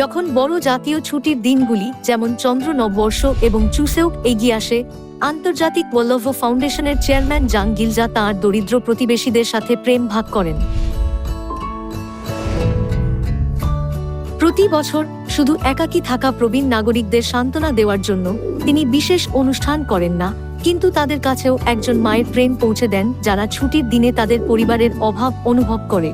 যখন বড় জাতীয় ছুটির দিনগুলি, যেমন চন্দ্র নববর্ষ এবং চুসেও এগিয়ে আসে, আন্তর্জাতিক ওয়ালভ ফাউন্ডেশনের চেয়ারম্যান জাং গিলজা তাঁর দরিদ্র প্রতিবেশীদের সাথে প্রেম ভাগ করেন। প্রতি বছর শুধু একাকী থাকা প্রবীণ নাগরিকদের সান্ত্বনা দেওয়ার জন্য তিনি বিশেষ অনুষ্ঠান করেন না, কিন্তু তাদের কাছেও একজন মায়ের প্রেম পৌঁছে দেন যারা ছুটির দিনে তাদের পরিবারের অভাব অনুভব করে।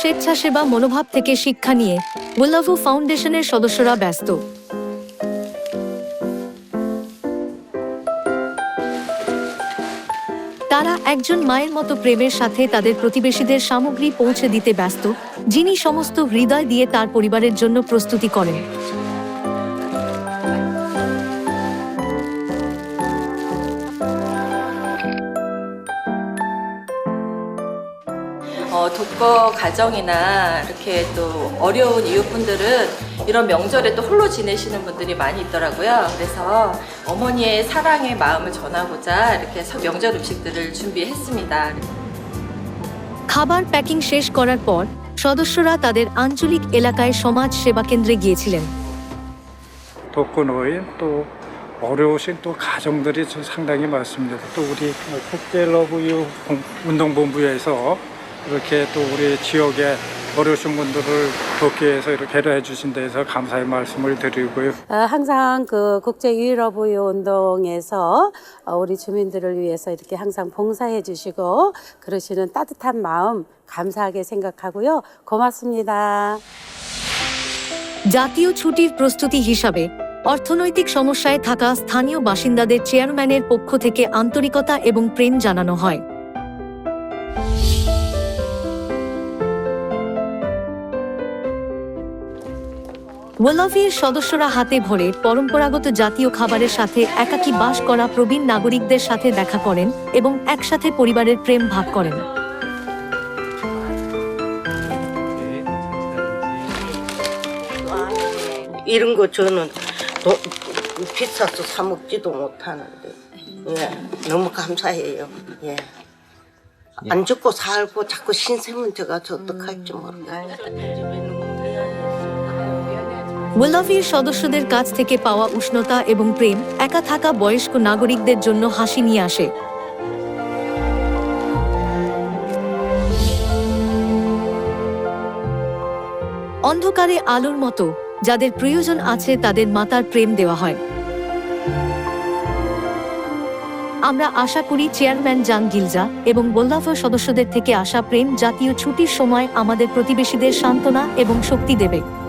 স্বেচ্ছাসেবা মনোভাব থেকে শিক্ষা নিয়ে বুল্লাভু ফাউন্ডেশনের সদস্যরা ব্যস্ত। তারা একজন মায়ের মতো প্রেমের সাথে তাদের প্রতিবেশীদের সামগ্রী পৌঁছে দিতে ব্যস্ত, যিনি সমস্ত হৃদয় দিয়ে তার পরিবারের জন্য প্রস্তুতি করেন। 어, 독거 가정이나 이렇게 또 어려운 이웃분들은 이런 명절에 또 홀로 지내시는 분들이 많이 있더라고요. 그래서 어머니의 사랑의 마음을 전하고자 이렇게 서- 명절 음식들을 준비했습니다. খাবার প্যাকিং শেষ করার পর সদস্যরা তাদের আঞ্চলিক এলাকায় সমাজ সেবা কেন্দ্রে গিয়েছিলেন 독거노인 또 어려우신 또 가정들이 좀 상당히 많습니다. 또 우리 국제러브유 운동본부에서 이렇게 또 우리 지역에 어려우신 분들을 돕기 위해서 이렇게 배려해 주신 데서 감사의 말씀을 드리고요. 어, 항상 그 국제 유일어부유 운동에서 어, 우리 주민들을 위해서 이렇게 항상 봉사해 주시고 그러시는 따뜻한 মাম 감사하게 생각하고요. 고맙습니다. জাতীয় ছুটির প্রস্তুতি হিসাবে অর্থনৈতিক সমস্যায় থাকা স্থানীয় বাসিন্দাদের চেয়ারম্যানের পক্ষ থেকে আন্তরিকতা এবং প্রেম জানানো হয় ওয়ালাভির সদস্যরা হাতে ভরে পরম্পরাগত জাতীয় খাবারের সাথে একাকী বাস করা প্রবীণ নাগরিকদের সাথে দেখা করেন এবং একসাথে পরিবারের প্রেম ভাগ করেন 이런 거 저는 도, 비싸서 사 먹지도 못하는데 예 너무 감사해요 예. 안 죽고 살고 자꾸 신세면 제가 저 어떡할지 모르겠어요 ওয়ালাভির সদস্যদের কাছ থেকে পাওয়া উষ্ণতা এবং প্রেম একা থাকা বয়স্ক নাগরিকদের জন্য হাসি নিয়ে আসে। অন্ধকারে আলোর মতো, যাদের প্রয়োজন আছে তাদের মাতার প্রেম দেওয়া হয়। আমরা আশা করি চেয়ারম্যান জাং গিলজা এবং বোল্লাফা সদস্যদের থেকে আসা প্রেম জাতীয় ছুটির সময় আমাদের প্রতিবেশীদের সান্ত্বনা এবং শক্তি দেবে।